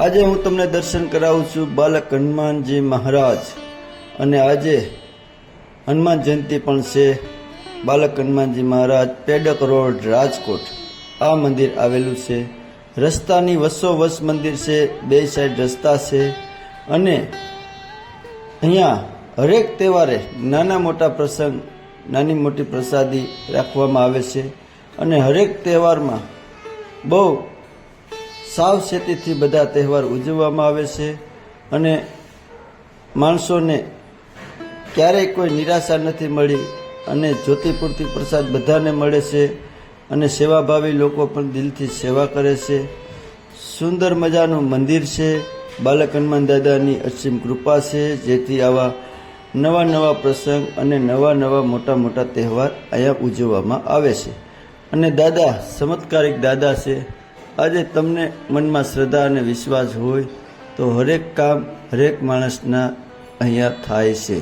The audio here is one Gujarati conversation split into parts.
આજે હું તમને દર્શન કરાવું છું બાલક હનુમાનજી મહારાજ. અને આજે હનુમાન જયંતિ પણ છે. બાલક હનુમાનજી મહારાજ પેડક રોડ રાજકોટ. આ મંદિર આવેલું છે. રસ્તાની વસો મંદિર છે. બે સાઈડ રસ્તા છે. અને અહીંયા હરેક તહેવારે નાના મોટા પ્રસંગ, નાની મોટી પ્રસાદી રાખવામાં આવે છે. અને હરેક તહેવારમાં બહુ સાવચેતીથી બધા તહેવાર ઉજવવામાં આવે છે અને માણસોને ક્યારેય કોઈ નિરાશા નથી મળી અને જ્યોતિપૂર્તિ પ્રસાદ બધાને મળે છે અને સેવાભાવી લોકો પણ દિલથી સેવા કરે છે. સુંદર મજાનું મંદિર છે. બાલક હનુમાન દાદાની અસીમ કૃપા છે. જેથી આવા નવા નવા પ્રસંગ અને નવા નવા મોટા મોટા તહેવાર અહીંયા ઉજવવામાં આવે છે. અને દાદા, ચમત્કારિક દાદા છે. આજે તમને મનમાં શ્રદ્ધા અને વિશ્વાસ હોય તો હરેક કામ હરેક માણસના અહીંયા થાય છે.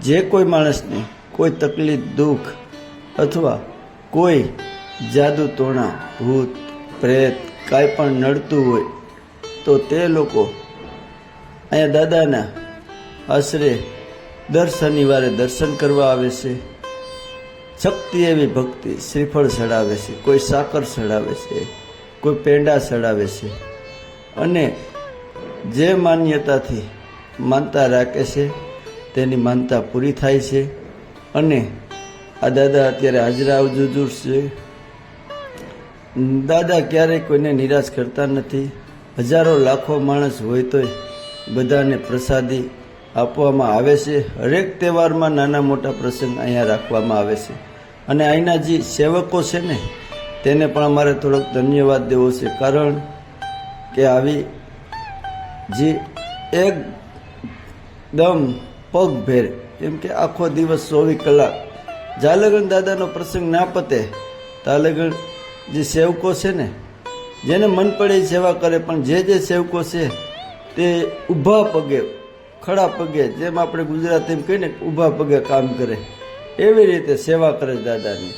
જે કોઈ માણસને કોઈ તકલીફ, દુઃખ અથવા કોઈ જાદુ ટોણા, ભૂત, પ્રેત કાંઈ પણ નડતું હોય તો તે લોકો અહીંયા દાદાના આશરે દર શનિવારે દર્શન કરવા આવે છે. શક્તિ એવી ભક્તિ શ્રીફળ ચડાવે છે, કોઈ સાકર ચડાવે છે, કોઈ પેંડા ચડાવે છે. અને જે માન્યતાથી માનતા રાખે છે, તેની માનતા પૂરી થાય છે. અને આ દાદા અત્યારે હાજરા જુજુર છે. દાદા ક્યારેય કોઈને નિરાશ કરતા નથી. હજારો લાખો માણસ હોય તોય બધાને પ્રસાદી આપવામાં આવે છે. હરેક તહેવારમાં નાના મોટા પ્રસંગ અહીંયા રાખવામાં આવે છે. અને અહીંના જે સેવકો છે ને, તેને પણ અમારે થોડોક ધન્યવાદ દેવો છે. કારણ કે આવી જે એકદમ પગભેર, કેમ કે આખો દિવસ ચોવીસ કલાક જાલગણ દાદાનો પ્રસંગ ના પતે, તાલગણ જે સેવકો છે ને, જેને મન પડે સેવા કરે, પણ જે જે સેવકો છે તે ઊભા પગે, ખડા પગે, જેમ આપણે ગુજરાતીમાં કહીને ને, ઊભા પગે કામ કરે. એવી રીતે સેવા કરે દાદાની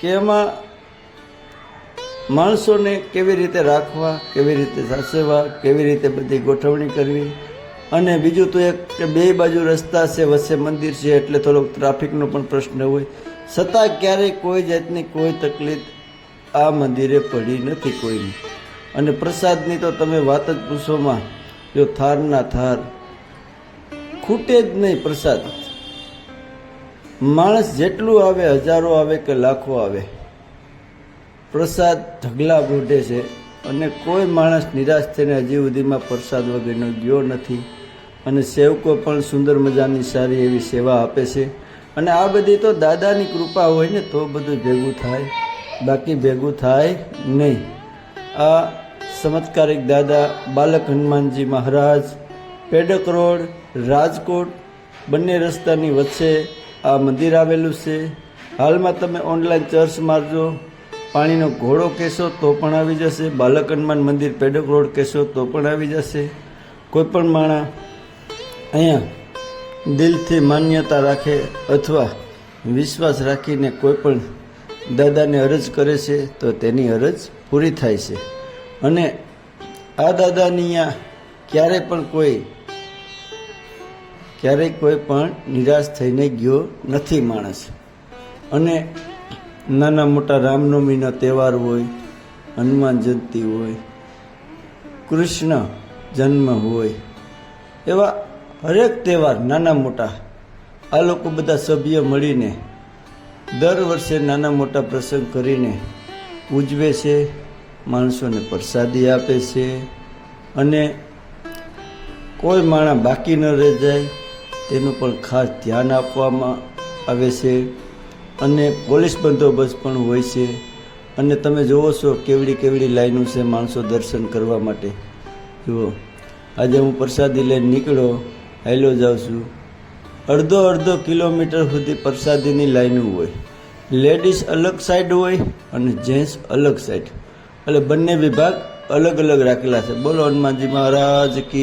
કે એમાં માણસોને કેવી રીતે રાખવા, કેવી રીતે સાસેવા કેવી રીતે બધી ગોઠવણી કરવી? અને બીજું તો એક કે બે બાજુ રસ્તા છે, વચ્ચે મંદિર છે, એટલે થોડોક ટ્રાફિકનો પણ પ્રશ્ન હોય. છતાં ક્યારેય કોઈ જાતની કોઈ તકલીફ આ મંદિરે પડી નથી કોઈની. અને પ્રસાદની તો તમે વાત જ પૂછોમાં, જો થારના થાર ખૂટે જ નહીં પ્રસાદ. માણસ જેટલું આવે, હજારો આવે કે લાખો આવે, પ્રસાદ ઢગલા બોઢે છે અને કોઈ માણસ નિરાશ થઈને હજી સુધીમાં પ્રસાદ વગરનો ગયો નથી અને સેવકો પણ સુંદર મજાની સારી એવી સેવા આપે છે. અને આ બધી તો દાદાની કૃપા હોય ને તો બધું ભેગું થાય, બાકી ભેગું થાય નહીં. આ ચમત્કારિક દાદા બાલક હનુમાનજી મહારાજ, પેડક રોડ, રાજકોટ, બંને રસ્તાની વચ્ચે આ મંદિર આવેલું છે. હાલમાં તમે ઓનલાઈન ચર્ચ મારજો. પાણીનો ઘોડો કહેશો તો પણ આવી જશે. બાલક હનુમાન મંદિર પેડક રોડ કહેશો તો પણ આવી જશે. કોઈ પણ માણસ અહીંયા દિલથી માન્યતા રાખે અથવા વિશ્વાસ રાખીને કોઈ પણ દાદાને અરજ કરે છે તો તેની અરજ પૂરી થાય છે. અને આ દાદાની ક્યારે પણ કોઈ ક્યારેય કોઈ પણ નિરાશ થઈને ગયો નથી માણસ. અને નાના મોટા રામનવમીનો તહેવાર હોય, હનુમાન જયંતિ હોય, કૃષ્ણ જન્મ હોય, એવા હરેક તહેવાર નાના મોટા, આ લોકો બધા સભ્ય મળીને દર વર્ષે નાના મોટા પ્રસંગ કરીને ઉજવે છે, માણસોને પ્રસાદી આપે છે, અને કોઈ માણસ બાકી ન રહી જાય તેનું પણ ખાસ ધ્યાન આપવામાં આવે છે અને પોલીસ બંદોબસ્ત પણ હોય છે. અને તમે જુઓ છો કેવડી કેવડી લાઈનો છે માણસો દર્શન કરવા માટે. જુઓ, આજે હું પ્રસાદી લઈને નીકળો હાલ્યો જાઉં છું. અડધો અડધો કિલોમીટર સુધી પ્રસાદીની લાઈનો હોય. લેડીઝ અલગ સાઈડ હોય અને જેન્ટ્સ અલગ સાઈડ એટલે બંને વિભાગ અલગ અલગ રાખેલા છે. બોલો હનુમાનજી મહારાજ કી